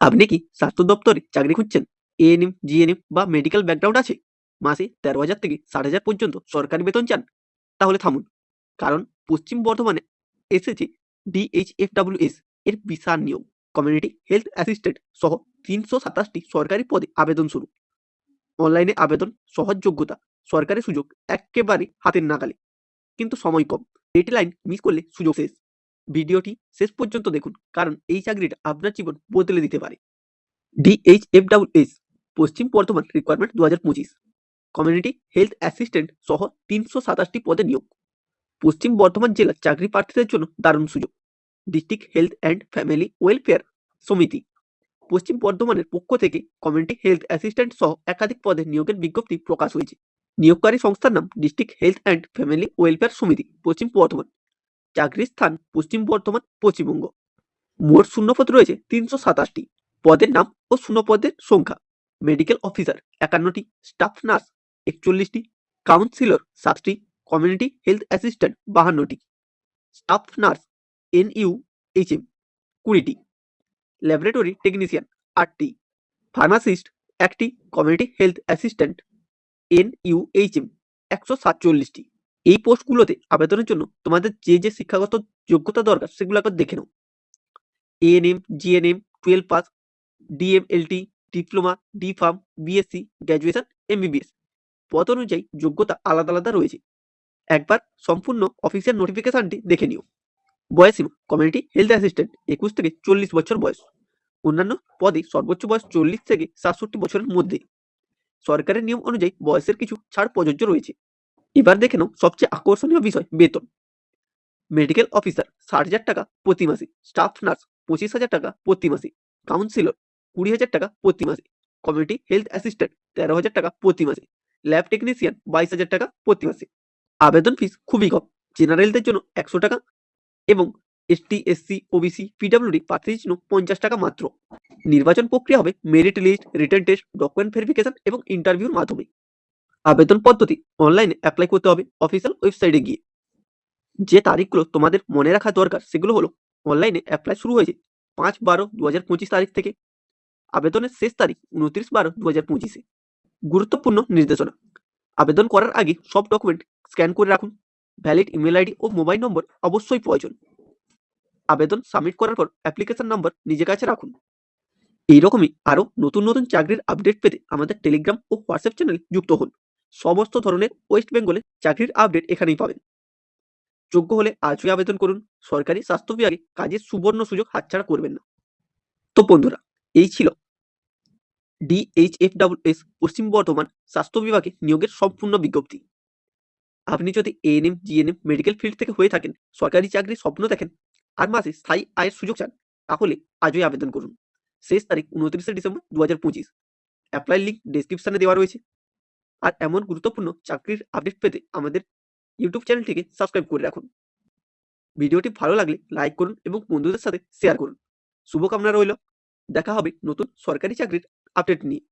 আপনি কি স্বাস্থ্য দপ্তরে চাকরি খুঁজছেন? এএনএম জিএনএম বা মেডিকেল ব্যাকগ্রাউন্ড আছে? মাসে তেরো হাজার থেকে ষাট হাজার পর্যন্ত সরকারি বেতন চান? তাহলে থামুন। কারণ পশ্চিম বর্ধমানে এসেছে ডিএইচএফডাব্লিউএস এর বিশাল নিয়োগ। কমিউনিটি হেলথ অ্যাসিস্ট্যান্ট সহ তিনশো সাতাশটি সরকারি পদে আবেদন শুরু। অনলাইনে আবেদন সহজ যোগ্যতা, সরকারি সুযোগ একেবারে হাতের নাগালে। কিন্তু সময় কম। ডেডলাইন মিস করলে সুযোগ শেষ। ভিডিওটি শেষ পর্যন্ত দেখুন, কারণ এই চাকরিটা আপনার জীবন বদলে দিতে পারে। ডিএইচএফডাব্লিউএস পশ্চিম বর্ধমান রিকোয়ারমেন্ট দু হাজার পঁচিশ। কমিউনিটি হেলথ অ্যাসিস্ট্যান্ট সহ তিনশো সাতাশটি পদে নিয়োগ। পশ্চিম বর্ধমান জেলার চাকরি প্রার্থীদের জন্য দারুণ সুযোগ। District health and family welfare সমিতি পশ্চিম বর্ধমানের পক্ষ থেকে কমিউনিটি হেলথ অ্যাসিস্ট্যান্ট সহ একাধিক পদে নিয়োগের বিজ্ঞপ্তি প্রকাশ হয়েছে। নিয়োগকারী সংস্থার নাম district health and family welfare সমিতি পশ্চিম বর্ধমান। চাকরির স্থান পশ্চিম বর্ধমান, পশ্চিমবঙ্গ। মোট শূন্যপদ রয়েছে তিনশো সাতাশটি। পদের নাম ও শূন্যপদের সংখ্যা। মেডিকেল অফিসার একান্নটি, স্টাফ নার্স একচল্লিশটি, কাউন্সিলর সাতটি, community health assistant বাহান্নটি, staff nurse N U H M কুড়িটি, ল্যাবরেটরি টেকনিশিয়ান আটটি, ফার্মাসিস্ট একটি, community health assistant N U H M একশো সাতচল্লিশটি। এই পোস্টগুলোতে আবেদনের জন্য তোমাদের যে যে শিক্ষাগত যোগ্যতা দরকার সেগুলো একবার দেখে নাও। ANM GNM twelve pass DMLT diploma D pharm BSc graduation MBBS পদ অনুযায়ী যোগ্যতা আলাদা আলাদা রয়েছে। একবার সম্পূর্ণ অফিসিয়াল নোটিফিকেশনটি দেখে নিও। বয়সীমা কমিউনিটি হেলথ অ্যাসিস্ট্যান্ট একুশ থেকে চল্লিশ বছর বয়স। অন্যান্য পদে সর্বোচ্চ বয়স চল্লিশ থেকে সাতষট্টি বছরের মধ্যে। সরকারের নিয়ম অনুযায়ী বয়সের কিছু ছাড় প্রযোজ্য রয়েছে। এবার দেখে নাও সবচেয়ে আকর্ষণীয় বিষয়, বেতন। মেডিকেল অফিসার ষাট হাজার টাকা প্রতি মাসে স্টাফ নার্স পঁচিশ হাজার টাকা প্রতি মাসে কাউন্সিলর কুড়ি হাজার টাকা প্রতি মাসে কমিউনিটি হেলথ অ্যাসিস্ট্যান্ট তেরো হাজার টাকা প্রতি মাসে ল্যাব টেকনিশিয়ান বাইশ হাজার টাকা প্রতি মাসে আবেদন ফিস খুবই কম জেনারেলদের জন্য একশো টাকা এবং এসটি এসসি ওবিসি পিডাব্লিউডি প্রার্থীদের জন্য পঞ্চাশ টাকা মাত্র। নির্বাচন প্রক্রিয়া হবে merit list written test document verification এবং ইন্টারভিউর মাধ্যমে। আবেদন পদ্ধতি অনলাইনে অ্যাপ্লাই করতে হবে অফিসিয়াল ওয়েবসাইটে গিয়ে। যে তারিখগুলো তোমাদের মনে রাখা দরকার সেগুলো হলো অনলাইনে অ্যাপ্লাই শুরু হয়েছে পাঁচ বারো দু হাজার পঁচিশ তারিখ থেকে। আবেদনের শেষ তারিখ উনত্রিশ বারো দু হাজার পঁচিশে। গুরুত্বপূর্ণ নির্দেশনা। আবেদন করার আগে সব ডকুমেন্ট স্ক্যান করে রাখুন। ভ্যালিড ইমেল আইডি ও মোবাইল নম্বর অবশ্যই প্রয়োজন। আবেদন সাবমিট করার পর অ্যাপ্লিকেশন নম্বর নিজের কাছে রাখুন। এইরকমই আরও নতুন নতুন চাকরির আপডেট পেতে আমাদের টেলিগ্রাম ও হোয়াটসঅ্যাপ চ্যানেলে যুক্ত হন। সমস্ত ধরনের ওয়েস্ট বেঙ্গলে চাকরির আপডেট এখানেই পাবেন। যোগ্য হলে আজই আবেদন করুন। সরকারি স্বাস্থ্য বিভাগে কাজের সুবর্ণ সুযোগ হাতছাড়া করবেন না। তো বন্ধুরা, এই ছিল ডিএইচএফডাব্লিউএস পশ্চিম বর্ধমান স্বাস্থ্য বিভাগে নিয়োগের সম্পূর্ণ বিজ্ঞপ্তি। আপনি যদি এএনএম জিএনএম মেডিকেল ফিল্ড থেকে হয়ে থাকেন, সরকারি চাকরির স্বপ্ন দেখেন, আর মাসে স্থায়ী আয়ের সুযোগ চান, তাহলে আজই আবেদন করুন। শেষ তারিখ উনত্রিশে ডিসেম্বর দু হাজার পঁচিশ। অ্যাপ্লাই লিঙ্ক ডিসক্রিপশনে দেওয়া রয়েছে। আর এমন গুরুত্বপূর্ণ চাকরির আপডেট পেতে আমাদের ইউটিউব চ্যানেলটিকে সাবস্ক্রাইব করে রাখুন। ভিডিওটি ভালো লাগলে লাইক করুন এবং বন্ধুদের সাথে শেয়ার করুন। শুভকামনা রইল। দেখা হবে নতুন সরকারি চাকরির আপডেট নিয়ে।